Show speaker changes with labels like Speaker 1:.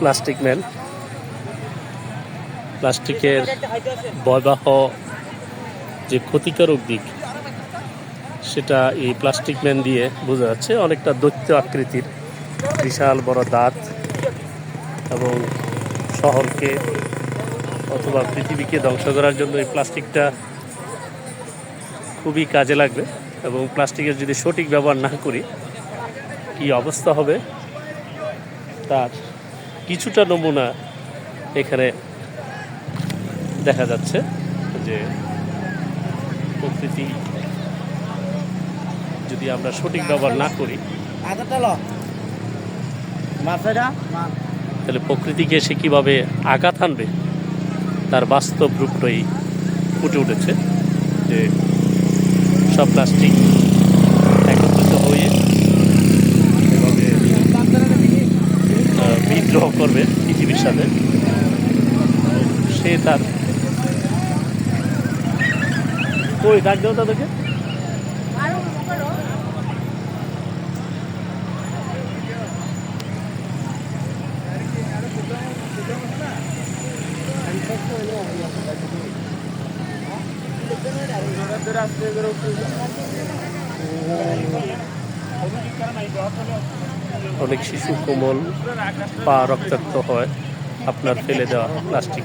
Speaker 1: Plastic man প্লাস্টিকের ভয়াবহ যে ক্ষতিকারক দিক, সেটা এই প্লাস্টিক ম্যান দিয়ে বোঝা যাচ্ছে। অনেকটা দৈত্য আকৃতির বিশাল বড় দাঁত এবং শহরকে অথবা পৃথিবীকে ধ্বংস করার জন্য এই প্লাস্টিকটা খুবই কাজে লাগবে এবং প্লাস্টিকের যদি সঠিক ব্যবহার না করি, কি অবস্থা হবে? তার কিছুটা নমুনা এখানে দেখা যাচ্ছে যে প্রকৃতি যদি আমরা সঠিক ব্যবহার না করি
Speaker 2: মাছটা
Speaker 1: তাহলে প্রকৃতিকে সে কীভাবে আঘাত আনবে তার বাস্তব রূপটাই ফুটে উঠেছে যে সব প্লাস্টিক বিদ্রোহ করবে পৃথিবীর সাথে। সে তার কই ডাক দেও তাদেরকে। অনেক শিশু কোমল পা রক্তাক্ত হয় আপনার ফেলে দেওয়া প্লাস্টিক।